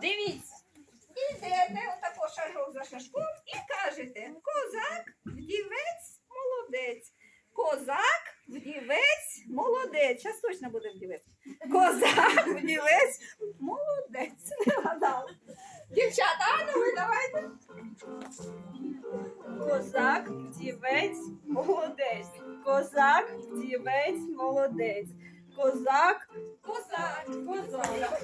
Дивіться. Ідете отако шажок за шашком і кажете козак, вдівець, молодець. Козак, вдівець, молодець. Зараз точно буде вдівець. Козак, вдівець, молодець. Не гадав. Дівчата, а ну ви давайте. Козак, вдівець, молодець. Козак, вдівець, молодець. Козак, Козак, козак.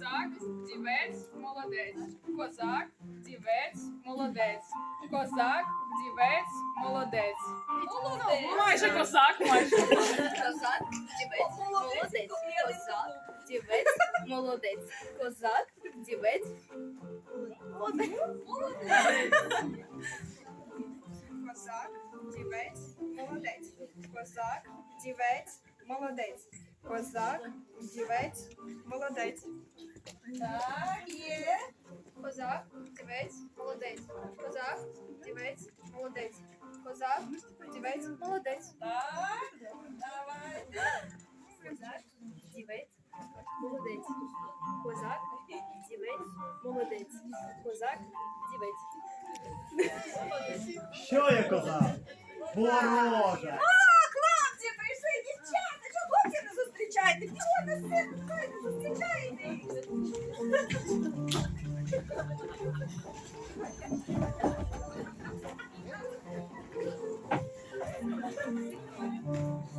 Козак, дівець, молодець. Козак, дівець, молодець. Козак, дівець, молодець. молодець. Майже козак, майже. Козак, дівець, молодець. Козак, дівець, молодець. Козак, дівець, Козак, дівець, молодець. Козак, дівець, молодець. Козак, дівець, молодець. Так, є. Козак, дівець, молодець. Козак, дівець, молодець. Козак, дівець, молодець. Так, давай. козак, дівець, молодець. Козак, дівець, молодець. Козак, дівець. Що є коза? Вороже! не зустрічаєте? Чого на сцену хай не зустрічаєте їх?